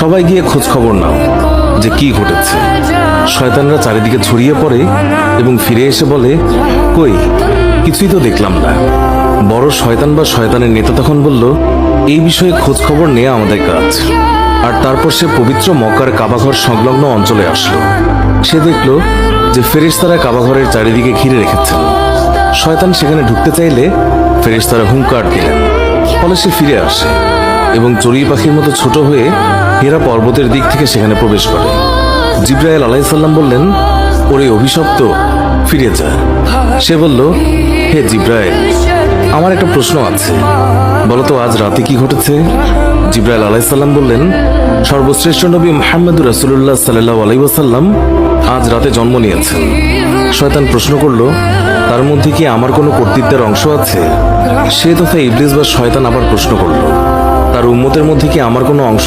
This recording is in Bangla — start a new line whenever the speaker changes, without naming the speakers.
সবাই গিয়ে খোঁজ খবর নাও যে কি ঘটেছে। শয়তানরা চারিদিকে ছড়িয়ে পড়ে এবং ফিরে এসে বলে, কই, কিছুই তো দেখলাম না। বড় শয়তান বা শয়তানের নেতা তখন বলল, এই বিষয়ে খোঁজ খবর নেওয়া আমাদের কাজ। আর তারপর সে পবিত্র মক্কার কাবাঘর সংলগ্ন অঞ্চলে আসলো। সে দেখল যে ফেরেশতারা কাবাঘরের চারিদিকে ঘিরে রেখেছেন। শয়তান সেখানে ঢুকতে চাইলে ফেরেশতারা হুঙ্কার দিলেন। ফলে সে ফিরে আসে। এবং চড়ুই পাখির মতো ছোট হয়ে হেরা পর্বতের দিক থেকে সেখানে প্রবেশ করে। জিব্রাইল আলাইসাল্লাম বললেন, ওরে অভিশপ্ত, ফিরে যা। সে বলল, হে জিব্রাইল, আমার একটা প্রশ্ন আছে। বলতো আজ রাতে কি ঘটেছে? জিব্রাইল আলাইসাল্লাম বললেন, সর্বশ্রেষ্ঠ নবী মোহাম্মদুর রাসুল্লাহ সাল্লাহ আলাইসাল্লাম আজ রাতে জন্ম নিয়েছেন। শয়তান প্রশ্ন করল, তার মধ্যে কি আমার কোনো কর্তৃত্বের অংশ আছে? সে তথা ইবলিস বা শয়তান আবার প্রশ্ন করল তার উম্মতের মধ্যে কি আমার কোনো অংশ